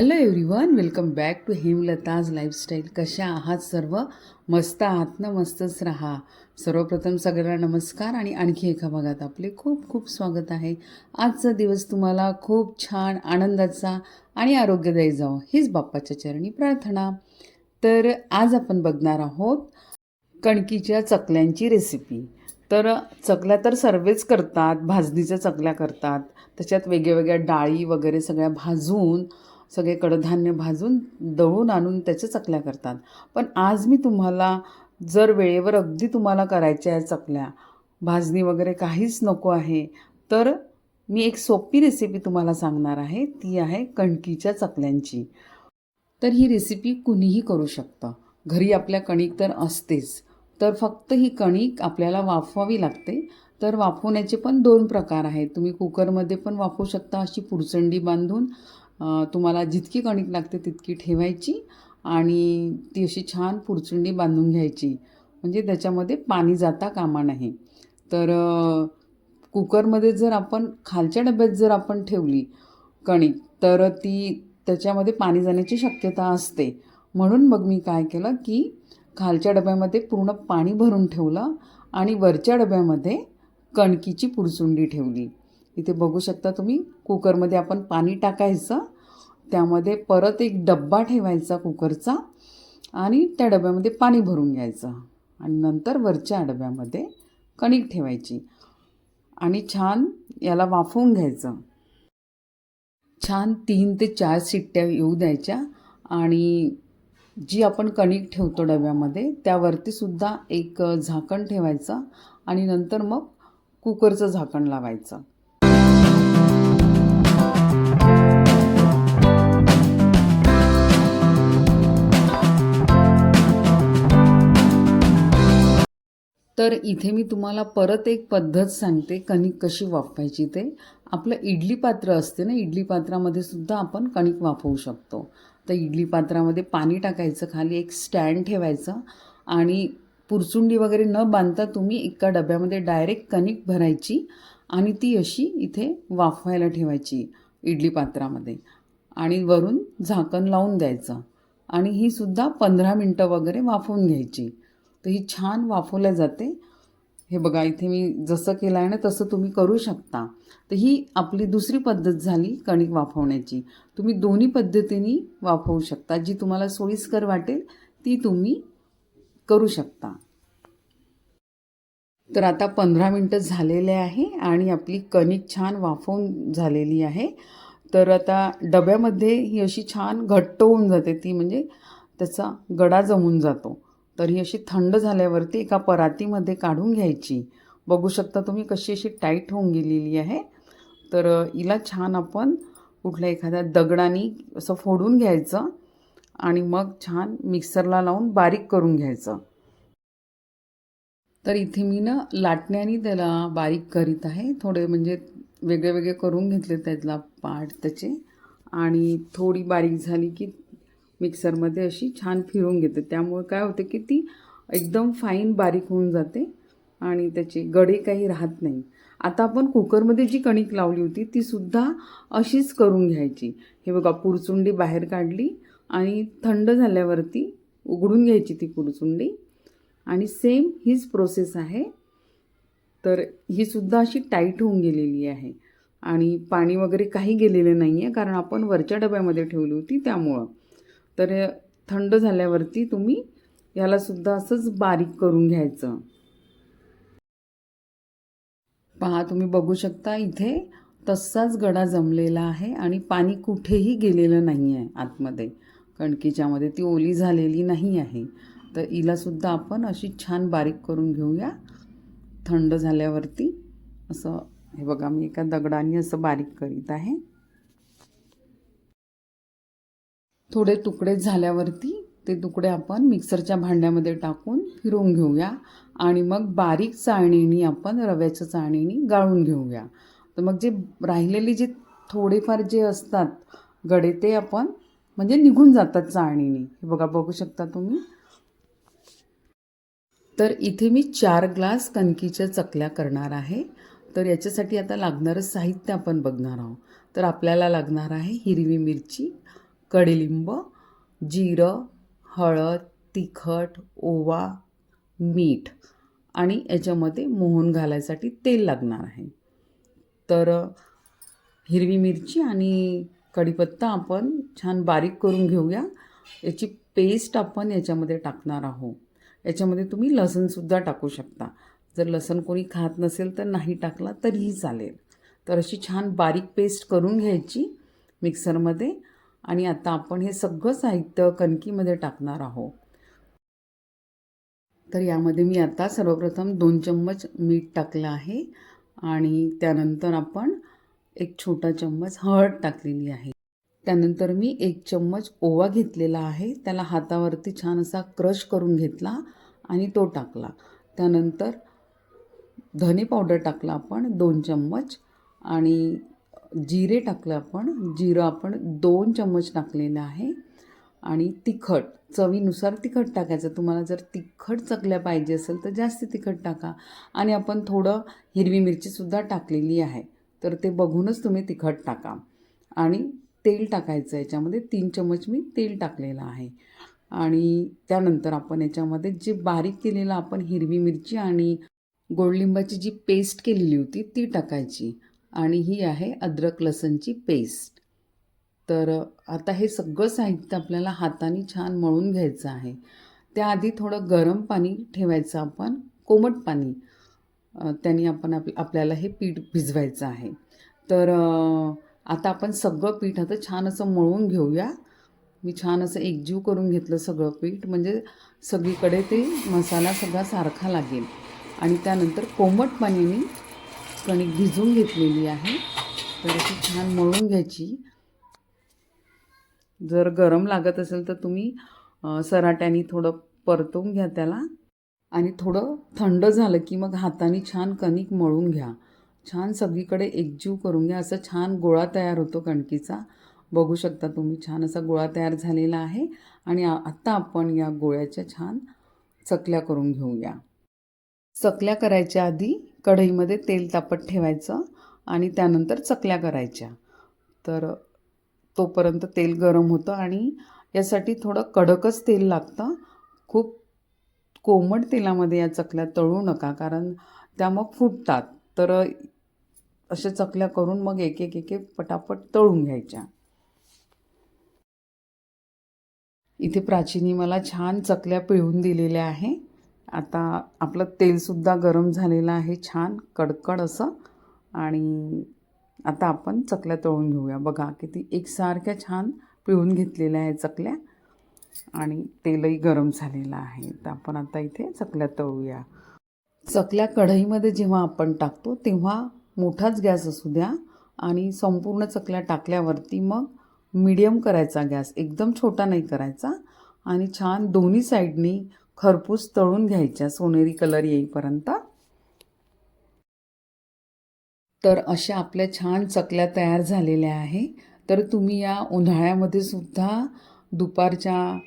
Hello everyone welcome back to Hemlata's lifestyle कशा आहात सर्व? मस्त आहात ना? मस्तच राहा. सर्वप्रथम सगळ्यांना नमस्कार आणि आणखी एका भागात आपले खूप खूप स्वागत आहे. आजचा दिवस तुम्हाला खूप छान आनंदाचा आणि आरोग्यदायी जावं हीच बाप्पाच्या चरणी प्रार्थना. तर आज आपण बघणार आहोत कणकीच्या चकल्यांची रेसिपी तर चकल्या तर सर्वच करतात भाजणीच्या चकल्या करतात. त्याच्यात वेगळ्या वेगळ्या डाळी वगैरे सगळ्या भाजून सगळे कडधान्य भाजून दळून आणून त्याच्या चकल्या करतात. पण आज मी तुम्हाला जर वेळेवर अगदी तुम्हाला करायच्या आहे चकल्या भाजणी वगैरे काहीच नको आहे तर मी एक सोपी रेसिपी तुम्हाला सांगणार आहे. ती आहे कणकीच्या चकल्यांची. तर ही रेसिपी कुणीही करू शकतं. घरी आपल्या कणिक तर असतेच. तर फक्त ही कणिक आपल्याला वाफवावी लागते. तर वाफवण्याचे पण दोन प्रकार आहेत. तुम्ही कुकरमध्ये पण वाफवू शकता अशी पुरचंडी बांधून. तुम्हाला जितकी कणिक लागते तितकी ठेवायची आणि ती अशी छान पुरचुंडी बांधून घ्यायची. म्हणजे त्याच्यामध्ये पाणी जाता कामा नाही. तर कुकरमध्ये जर आपण खालच्या डब्यात जर आपण ठेवली कणिक तर ती त्याच्यामध्ये पाणी जाण्याची शक्यता असते. म्हणून मग मी काय केलं की खालच्या डब्यामध्ये पूर्ण पाणी भरून ठेवलं आणि वरच्या डब्यामध्ये कणकीची पुरचुंडी ठेवली. इथे बघू शकता तुम्ही कुकरमध्ये आपण पाणी टाकायचं त्यामध्ये परत एक डब्बा ठेवायचा कुकरचा आणि त्या डब्यामध्ये पाणी भरून घ्यायचं. आणि नंतर वरच्या डब्यामध्ये कणिक ठेवायची. आणि छान याला वाफवून घ्यायचं. छान तीन ते चार शिट्ट्या येऊ द्यायच्या आणि जी आपण कणिक ठेवतो डब्यामध्ये त्यावरती सुद्धा एक झाकण ठेवायचं आणि नंतर मग कुकरचं झाकण लावायचं. तर इथे मी तुम्हाला परत एक पद्धत सांगते कणिक कशी वाफवायची ते. आपलं इडली पात्र असते ना इडली पात्रामध्ये सुद्धा आपण कणिक वाफवू शकतो. तर इडली पात्रामध्ये पाणी टाकायचं खाली एक स्टँड ठेवायचं आणि पुरचुंडी वगैरे न बांधता तुम्ही एका डब्यामध्ये डायरेक्ट कणिक भरायची आणि ती अशी इथे वाफवायला ठेवायची इडली पात्रामध्ये. आणि वरून झाकण लावून द्यायचं आणि ही सुद्धा पंधरा मिनटं वगैरे वाफवून घ्यायची. तर ही छान वाफवल्या जाते. हे बघा इथे मी जसं केलं आहे ना तसं तुम्ही करू शकता. तर ही आपली दुसरी पद्धत झाली कणिक वाफवण्याची. तुम्ही दोन्ही पद्धतीने वाफवू शकता. जी तुम्हाला सोयीस्कर वाटेल ती तुम्ही करू शकता. तर आता पंधरा मिनटं झालेले आहे आणि आपली कणिक छान वाफवून झालेली आहे. तर आता डब्यामध्ये ही अशी छान घट्ट होऊन जाते. ती म्हणजे त्याचा गडा जमून जातो. तर ही अशी थंड झाल्यावरती एका परातीमध्ये काढून घ्यायची. बघू शकता तुम्ही कशी अशी टाईट होऊन गेलेली आहे. तर हिला छान आपण कुठल्या एखाद्या दगडाने असं फोडून घ्यायचं आणि मग छान मिक्सरला लावून बारीक करून घ्यायचं. तर इथे मी ना लाटण्याने त्याला बारीक करीत आहे. थोडे म्हणजे वेगळे वेगळे करून घेतले त्यातला पार्ट त्याचे. आणि थोडी बारीक झाली की मिक्सरमध्ये अशी छान फिरवून घेते. त्यामुळे काय होते की ती एकदम फाईन बारीक होऊन जाते आणि त्याचे गडे काही राहत नाही. आता आपण कुकरमध्ये जी कणिक लावली होती ती सुद्धा अशीच करून घ्यायची. हे बघा पुरचुंडी बाहेर काढली आणि थंड झाल्यावरती उघडून घ्यायची ती पुरचुंडी आणि सेम हीच प्रोसेस आहे. तर ही सुद्धा अशी टाईट होऊन गेलेली आहे. आणि पाणी वगैरे काही गेलेलं नाही आहे कारण आपण वरच्या डब्यामध्ये ठेवली होती त्यामुळं. तर थंड झाल्यावरती तुम्ही याला सुद्धा असंच बारीक करून घ्यायचं. पहा तुम्ही बघू शकता इथे तसाच गडा जमलेला आहे आणि पाणी कुठेही गेलेलं नाही आहे आतमध्ये कणकीच्यामध्ये ती ओली झालेली नाही आहे. तर हिलासुद्धा आपण अशी छान बारीक करून घेऊया. थंड झाल्यावरती असं हे बघा मी एका दगडाने असं बारीक करीत आहे. थोडे तुकडे झाल्यावरती ते तुकडे आपण मिक्सरच्या भांड्यामध्ये टाकून फिरवून घेऊया. आणि मग बारीक चाळणीनी आपण रव्याच्या चाळणीनी गाळून घेऊया. तर मग जे राहिलेले जे थोडेफार जे असतात गडे ते आपण म्हणजे निघून जातात चाळणीने. हे बघा बघू शकता तुम्ही. तर इथे मी चार ग्लास कणकीच्या चकल्या करणार आहे. तर याच्यासाठी आता लागणारं साहित्य आपण बघणार आहोत. तर आपल्याला लागणार आहे हिरवी मिरची कडीलिंब जिरं हळद तिखट ओवा मीठ आणि याच्यामध्ये मोहन घालायसाठी तेल लागणार आहे. तर हिरवी मिरची आणि कढीपत्ता आपण छान बारीक करून घेऊया. याची पेस्ट आपण याच्यामध्ये टाकणार आहोत. याच्यामध्ये तुम्ही लसणसुद्धा टाकू शकता. जर लसण कोणी खात नसेल तर नाही टाकला तरीही चालेल. तर अशी छान बारीक पेस्ट करून घ्यायची मिक्सरमध्ये. आणि आता आपण हे सगळं साहित्य कणकीमध्ये टाकणार आहोत. तर यामध्ये मी आता सर्वप्रथम दोन चम्मच मीठ टाकलं आहे आणि त्यानंतर आपण एक छोटा चम्मच हळद टाकलेली आहे. त्यानंतर मी एक चम्मच ओवा घेतलेला आहे. त्याला हातावरती छान असा क्रश करून घेतला आणि तो टाकला. त्यानंतर धने पावडर टाकला आपण दोन चम्मच आणि जिरे टाकलं आपण जिरं आपण दोन चम्मच टाकलेलं आहे. आणि तिखट चवीनुसार तिखट टाकायचं. तुम्हाला जर तिखट चकल्या पाहिजे असेल तर जास्त तिखट टाका. आणि आपण थोडं हिरवी मिरचीसुद्धा टाकलेली आहे. तर ते बघूनच तुम्ही तिखट टाका. आणि तेल टाकायचं याच्यामध्ये. तीन चम्मच मी तेल टाकलेलं आहे. आणि त्यानंतर आपण याच्यामध्ये जे बारीक केलेलं आपण हिरवी मिरची आणि गोडलिंबाची जी पेस्ट केलेली होती ती टाकायची. आणि ही आहे अद्रक लसणची पेस्ट तर आता हे सगळं साहित्य आपल्याला हाताने छान मळून घ्यायचं आहे. त्याआधी थोडं गरम पाणी ठेवायचं आपण कोमट पाणी. अ, त्याने आपण आप आपल्याला हे पीठ भिजवायचं आहे. तर आता आपण सगळं पीठ आता छान असं मळून घेऊया. मी छान असं एकजीव करून घेतलं सगळं पीठ. म्हणजे सगळीकडे ते मसाला सगळा सारखा लागेल. आणि त्यानंतर कोमट पाण्याने कणिक भिजून घेतलेली आहे. तर अशी छान मळून घ्यायची. जर गरम लागत असेल तर तुम्ही सराट्याने थोडं परतवून घ्या त्याला. आणि थोडं थंड झालं की मग हाताने छान कणिक मळून घ्या. छान सगळीकडे एकजीव करून घ्या. असं छान गोळा तयार होतो कणकीचा. बघू शकता तुम्ही छान असा गोळा तयार झालेला आहे. आणि आत्ता आपण या गोळ्याच्या छान चकल्या करून घेऊया. चकल्या करायच्या आधी कढईमध्ये तेल तापत ठेवायचं आणि त्यानंतर चकल्या करायच्या. तर तोपर्यंत तेल गरम होतं आणि यासाठी थोडं कडकच तेल लागतं. खूप कोमट तेलामध्ये या चकल्या तळू नका कारण त्या मग फुटतात. तर अशा चकल्या करून मग एक एक एक पटापट तळून घ्यायच्या. इथे प्राचीनी मला छान चकल्या पिळून दिलेल्या आहे. आता आपलं तेलसुद्धा गरम झालेलं आहे छान कडकड असं. आणि आता आपण चकल्या तळून घेऊया. बघा किती एकसारख्या छान पिळून घेतलेल्या आहे चकल्या. आणि तेलही गरम झालेलं आहे. तर आपण आता इथे चकल्या तळूया. चकल्या कढईमध्ये जेव्हा आपण टाकतो तेव्हा मोठाच गॅस असू द्या आणि संपूर्ण चकल्या टाकल्यावरती मग मीडियम करायचा गॅस. एकदम छोटा नाही करायचा. आणि छान दोन्ही साईडनी खरपूस तळून घ्यायच्या. सोनेरी कलर येईपर्यंत. तर अशा आपल्या छान चकल्या तयार झालेल्या आहे. तर तुम्ही या उन्हाळ्यामध्ये सुद्धा दुपारच्या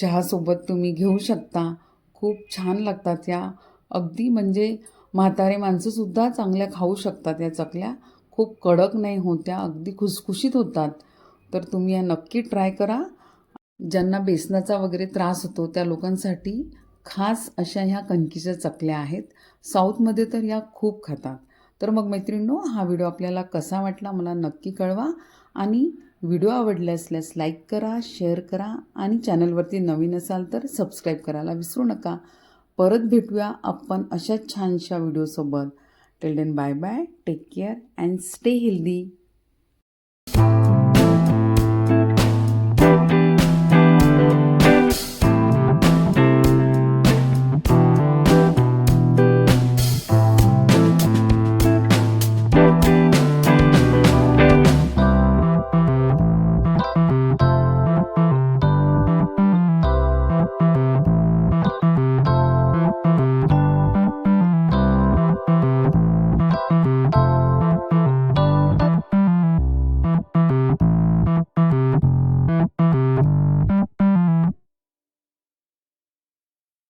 चहासोबत तुम्ही घेऊ शकता. खूप छान लागतात या. अगदी म्हणजे म्हातारे माणसंसुद्धा चांगल्या खाऊ शकतात या चकल्या. खूप कडक नाही होत्या अगदी खुसखुशीत होतात. तर तुम्ही या नक्की ट्राय करा. ज्यांना बेसनाचा वगैरे त्रास होतो त्या लोकांसाठी खास अशा ह्या कणकीच्या चकल्या आहेत. साऊथमध्ये तर या खूप खातात. तर मग मैत्रिणींनो हा व्हिडिओ आपल्याला कसा वाटला मला नक्की कळवा आणि व्हिडिओ आवडले असल्यास लाईक करा शेअर करा आणि चॅनलवरती नवीन असाल तर सबस्क्राईब करायला विसरू नका. परत भेटूया आपण अशाच छानशा व्हिडिओसोबत till then bye bye take care and stay healthy